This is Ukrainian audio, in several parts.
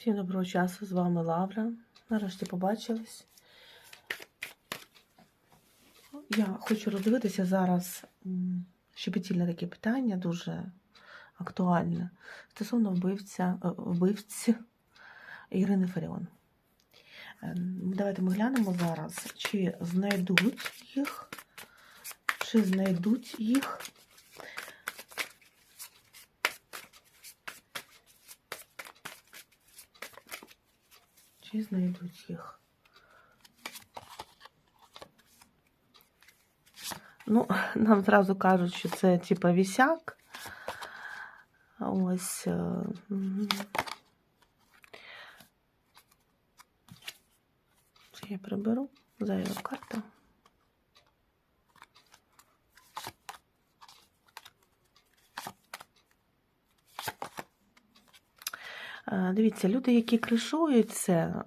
Всім доброго часу, з вами Лавра. Нарешті побачились. Я хочу роздивитися зараз щепетільне таке питання, дуже актуальне, стосовно вбивця, е, вбивці Ірини Фаріон. Е, Давайте ми глянемо зараз, чи знайдуть їх, чи знайдуть їх. Чи знайдуть їх? Ну, нам зразу кажуть, що це типа вісяк. Ось. мгм. Це я приберу. Зайва карта. Дивіться, люди, які кришують це, е,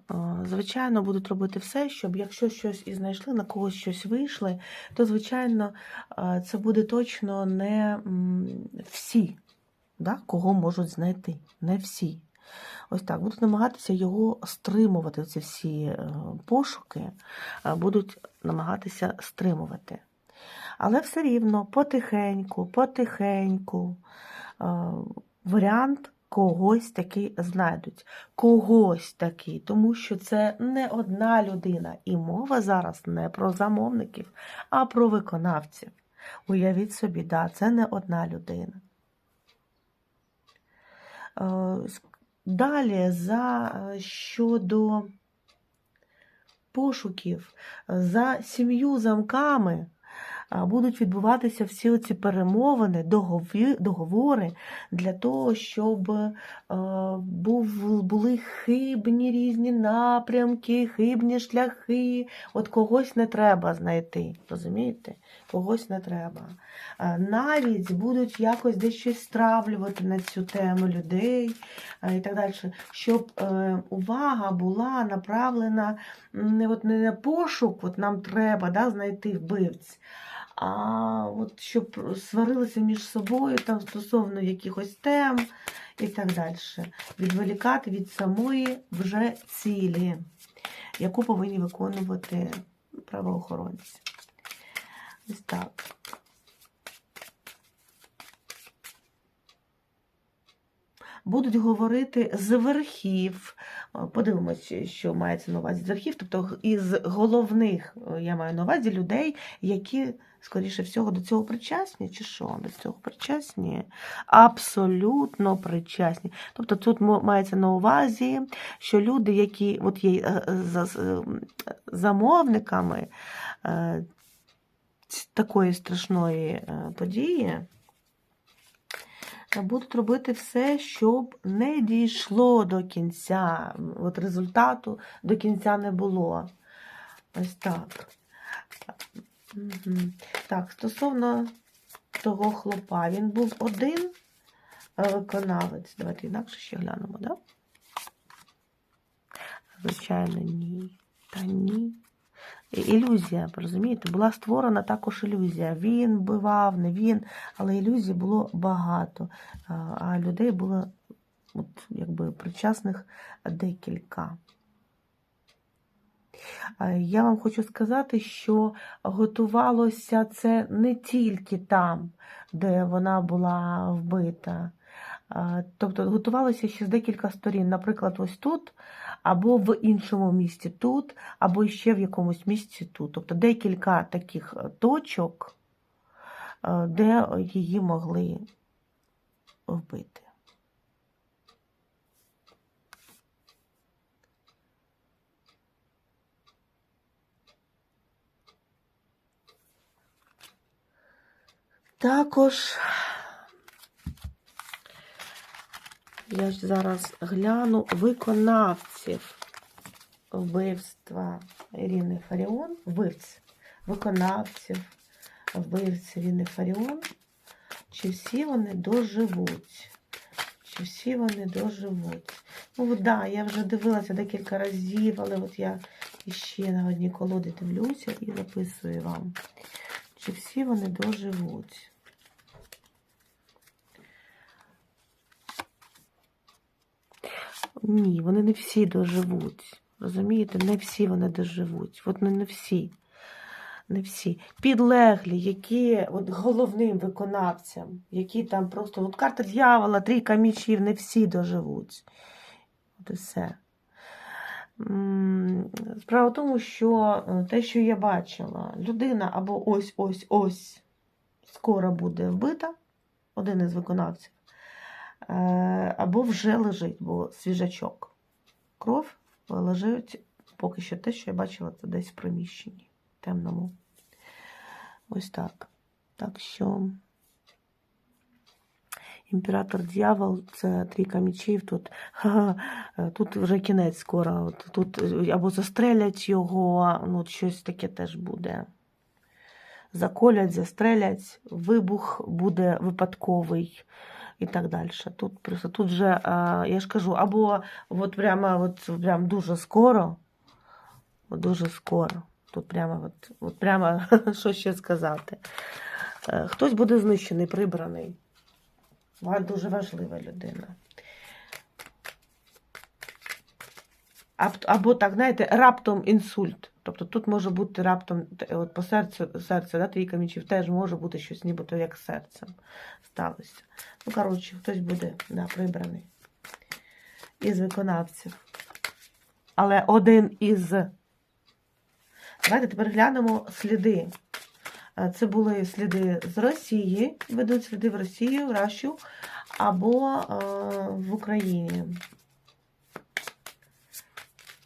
звичайно, будуть робити все, щоб якщо щось і знайшли, на когось щось вийшли, то, звичайно, е, це буде точно не всі, да, кого можуть знайти. Не всі. Ось так, будуть намагатися його стримувати, ці всі е, пошуки, е, будуть намагатися стримувати. Але все рівно потихеньку, потихеньку е, варіант когось таки знайдуть. Когось таки, тому що це не одна людина. І мова зараз не про замовників, а про виконавців. Уявіть собі, да, це не одна людина. Е, Далі за е, щодо пошуків за сім'ю замками будуть відбуватися всі ці перемовини, договори для того, щоб е, були хибні різні напрямки, хибні шляхи. От когось не треба знайти, розумієте? Когось не треба. Е, Навіть будуть якось десь щось стравлювати на цю тему людей е, і так далі, щоб увага була направлена не, от, не на пошук, от нам треба да, знайти вбивць, а от щоб сварилися між собою там стосовно якихось тем і так далі. Відволікати від самої вже цілі, яку повинні виконувати правоохоронці. Ось так. Будуть говорити з верхів. Подивимось, що мається на увазі з верхів, тобто із головних, я маю на увазі людей, які, скоріше всього, до цього причасні, чи що? До цього причасні? Абсолютно причасні. Тобто тут мається на увазі, що люди, які от є е, е, е, замовниками такої страшної події, будуть робити все, щоб не дійшло до кінця. От результату до кінця не було. Ось так. Так, стосовно того хлопа, він був один е, виконавець. Давайте інакше ще глянемо, так? Да? Звичайно, ні. Та ні. Ілюзія, розумієте, була створена також ілюзія. Він вбивав, не він, але ілюзій було багато, а а людей було от, якби, причасних декілька. А Я вам хочу сказати, що готувалося це не тільки там, де вона була вбита. Тобто готувалося ще з декілька сторін. Наприклад, ось тут, або в іншому місці тут, або ще в якомусь місці тут. Тобто декілька таких е, точок, е, де її могли вбити. Також я ж зараз гляну виконавців вбивства Ірини Фаріон, вбивць, виконавців вбивць Ірини Фаріон, чи всі вони доживуть? Чи всі вони доживуть? Ну, от, да, я вже дивилася декілька разів, але от я іще на одній колоді дивлюся і записую вам. Чи всі вони доживуть? Ні, вони не всі доживуть. Розумієте, не всі вони доживуть. От не, не всі. Не всі. Підлеглі, які от головним виконавцям, які там просто. От карта дьявола, трійка мічів, не всі доживуть. От і все. Справа в тому, що е, те, що я бачила, людина або ось-ось-ось скоро буде вбита, один із виконавців, або вже лежить, бо свіжачок. Кров лежить поки що те, що я бачила, це десь в приміщенні темному. Ось так. Так що імператор дьявол це трійка мічів. Тут, тут вже кінець скоро. Тут або застрелять його, ну щось таке теж буде. Заколять, застрелять, вибух буде випадковий і так далі. Тут просто тут вже, е, я ж кажу, або от прямо от, прям дуже скоро, от дуже скоро. Тут прямо, от, от прямо що ще сказати. Е, Хтось буде знищений, прибраний. Ва- Дуже важлива людина. Аб- Або так, знаєте, раптом інсульт. Тобто тут може бути раптом от по серцю, серце, да, трійка мічів, теж може бути щось нібито як серцем сталося. Ну, коротше, хтось буде да, прибраний із виконавців. Але один із. Давайте тепер глянемо сліди. Е, Це були сліди з Росії, ведуть сліди в Росію, в Рашю або е, в Україні.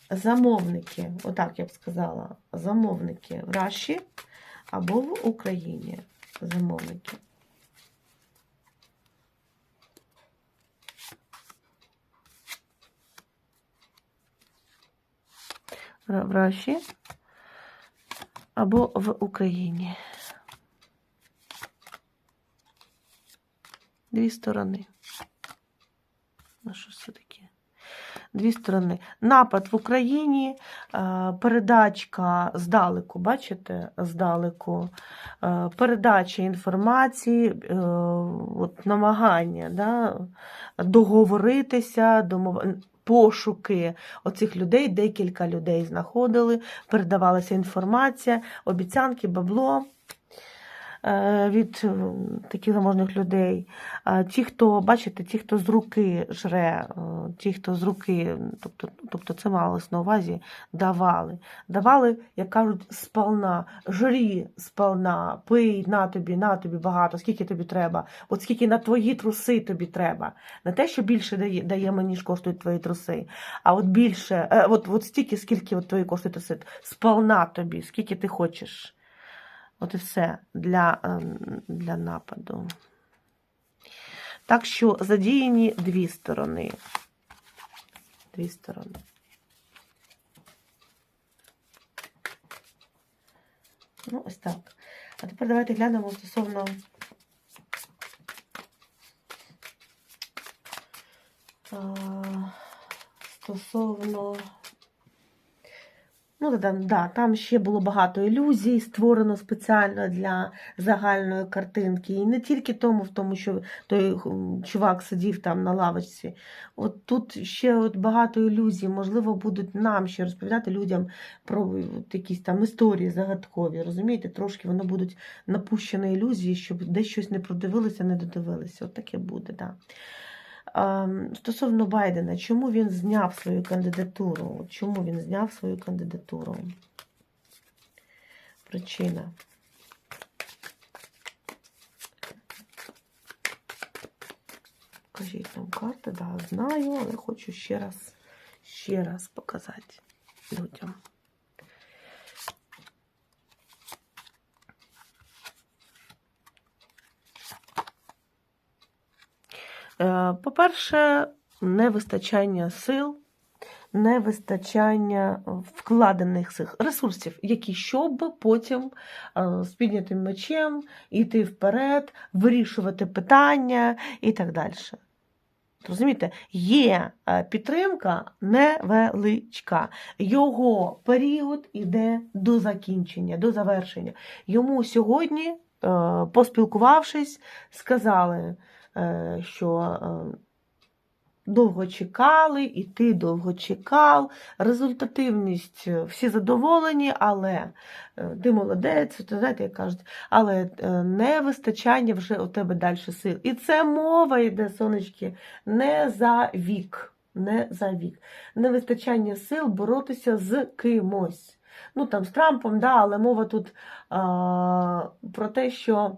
Замовники, отак я б сказала, замовники в Раші або в Україні. Замовники. В Раші або в Україні. Дві сторони. Ну, що таке? Дві сторони. Напад в Україні, е, передачка здалеку, бачите? Здалеку, е, передача інформації, е, от намагання да, договоритися, домов... пошуки оцих людей, декілька людей знаходили, передавалася інформація, обіцянки, бабло від е, таких заможних людей. Ті, хто, бачите, ті, хто з руки жре, е, ті, хто з руки, тобто, тобто це малось на увазі, давали. Давали, як кажуть, сполна, жрі сполна, пий на тобі, на тобі багато, скільки тобі треба, от скільки на твої труси тобі треба. Не те, що більше дає, даємо, ніж коштують твої труси, а от більше, е, от, от стільки, скільки от твої коштують труси, сполна тобі, скільки ти хочеш. От і все для, ем, для нападу. Так що задіяні дві сторони. Дві сторони. Ну, ось так. А тепер давайте глянемо стосовно. Стосовно. Ну, да, да, там ще було багато ілюзій, створено спеціально для загальної картинки. І не тільки тому, в тому, що той чувак сидів там на лавочці. От тут ще от багато ілюзій. Можливо, будуть нам ще розповідати людям про от якісь там історії загадкові. Розумієте, трошки воно будуть напущені ілюзії, щоб десь щось не продивилися, не додивилися. От таке буде, так. Да. Ем, Стосовно Байдена, чому він зняв свою кандидатуру? Чому він зняв свою кандидатуру? Причина. Кажіть нам карти, да, знаю, але хочу ще раз, ще раз показати людям. По-перше, невистачання сил, невистачання вкладених цих ресурсів, які щоб потім е, з піднятим мечем йти вперед, вирішувати питання і так далі. Розумієте, є е, підтримка невеличка. Його період іде до закінчення, до завершення. Йому сьогодні, е, поспілкувавшись, сказали, е, що е, довго чекали, і ти довго чекав. Результативність е, всі задоволені, але е, ти молодець, то знаєте, як кажуть, але е, не вистачання вже у тебе далі сил. І це мова йде, сонечки, не за вік. Не за вік. Невистачання сил боротися з кимось. Ну там з Трампом, да, але мова тут а, про те, що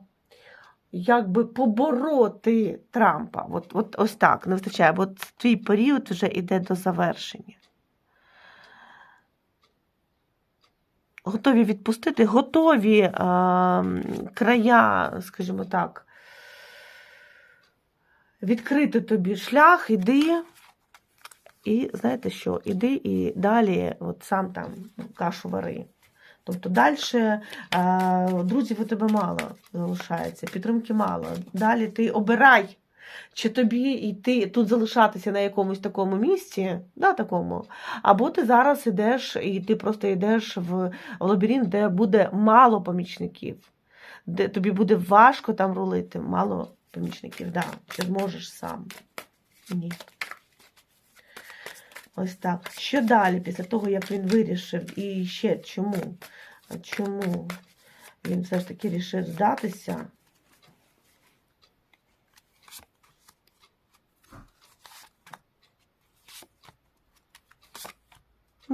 якби побороти Трампа. От, от ось так не вистачає, бо твій період вже йде до завершення. Готові відпустити, готові а, края, скажімо так, відкрити тобі шлях, іди. І знаєте що? Іди і далі, от сам там кашу вари. Тобто далі друзів у тебе мало залишається, підтримки мало. Далі ти обирай, чи тобі йти тут залишатися на якомусь такому місці, да, такому, або ти зараз йдеш і ти просто йдеш в лабіринт, де буде мало помічників, де тобі буде важко там рулити, мало помічників, да, ти зможеш сам. Ні. Ось так. Що далі, після того, як він вирішив? І ще чому? Чому він все ж таки рішив здатися?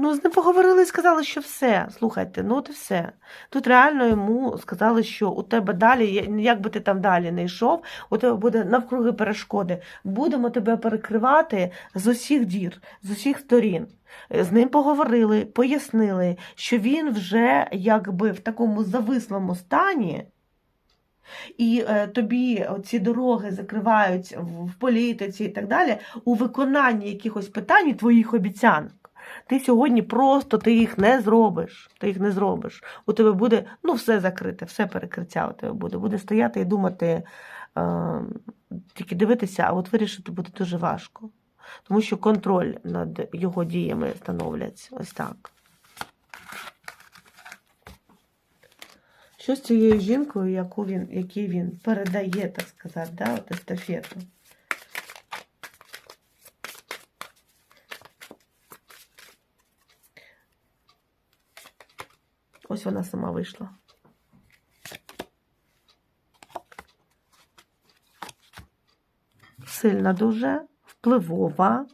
Ну, з ним поговорили і сказали, що все. Слухайте, ну от і все. Тут реально йому сказали, що у тебе далі, як би ти там далі не йшов, у тебе буде навкруги перешкоди. Будемо тебе перекривати з усіх дір, з усіх сторін. З ним поговорили, пояснили, що він вже якби в такому завислому стані. І е, тобі ці дороги закривають в політиці і так далі у виконанні якихось питань твоїх обіцянок. Ти сьогодні просто ти їх не зробиш. Ти їх не зробиш. У тебе буде ну, все закрите, все перекриття у тебе буде. Буде стояти і думати, е, тільки дивитися, а от вирішити буде дуже важко. Тому що контроль над його діями становляться. Ось так. Що з цією жінкою, яку він, який він передає, так сказати, да, от естафету? Ось вона сама вийшла. Сильна дуже, впливова,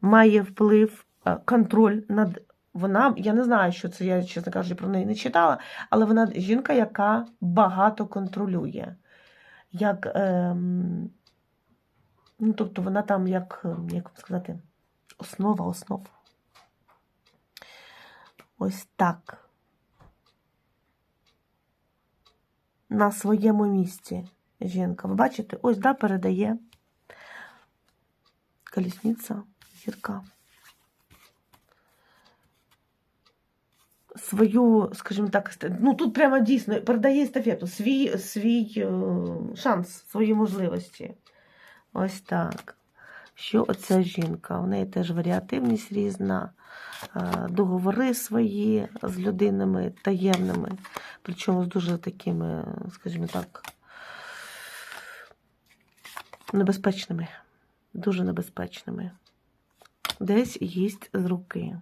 має вплив, е, контроль над. Вона, я не знаю, що це, я, чесно кажучи, про неї не читала, але вона жінка, яка багато контролює. Як, ем, ну, тобто вона там, як, як сказати, основа основ. Ось так. На своєму місці жінка. Ви бачите, ось да, передає колісниця гірка. Свою, скажімо так, ну тут прямо дійсно передає естафету, свій свій е, шанс, свої можливості. Ось так. Що оця жінка? У неї теж варіативність різна, е, договори свої з людинами таємними. Причому з дуже такими, скажімо так, небезпечними, дуже небезпечними. Десь їсть з руки.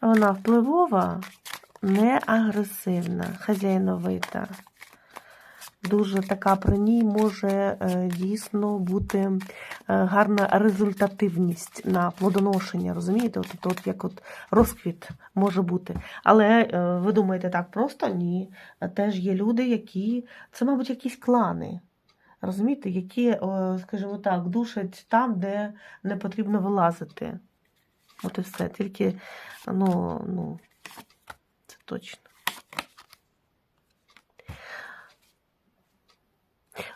Вона впливова, не агресивна, хазяйновита дуже така при ній може е, дійсно бути е, гарна результативність на плодоношення. Розумієте? От, от, от як от розквіт може бути. Але е, ви думаєте, так просто? Ні. Теж є люди, які. Це, мабуть, якісь клани. Розумієте, які, скажімо так, душать там, де не потрібно вилазити. От і все. Тільки, ну, ну, це точно.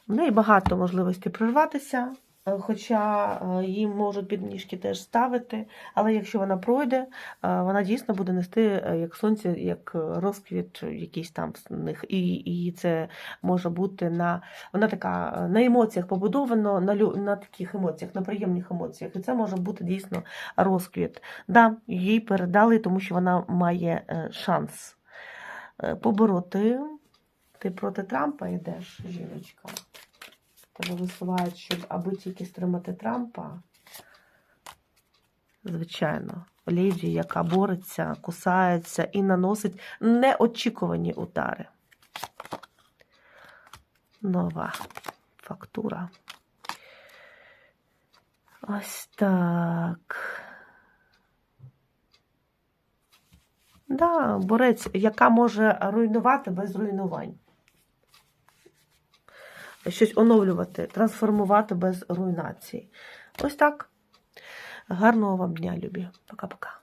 В неї багато можливостей прорватися, е, хоча е, їм можуть підніжки теж ставити. Але якщо вона пройде, е, вона дійсно буде нести як сонце, як розквіт якийсь там в них. І і це може бути на вона така на емоціях побудовано, на на таких емоціях, на приємних емоціях. І це може бути дійсно розквіт. Да, їй передали, тому що вона має шанс побороти Ти проти Трампа йдеш, жіночка. Тебе висувають, щоб аби тільки стримати Трампа. Звичайно, леді, яка бореться, кусається і наносить неочікувані удари. Нова фактура. Ось так. Да, борець, яка може руйнувати без руйнувань. Щось оновлювати, трансформувати без руйнації. Ось так. Гарного вам дня, любі. Пока-пока.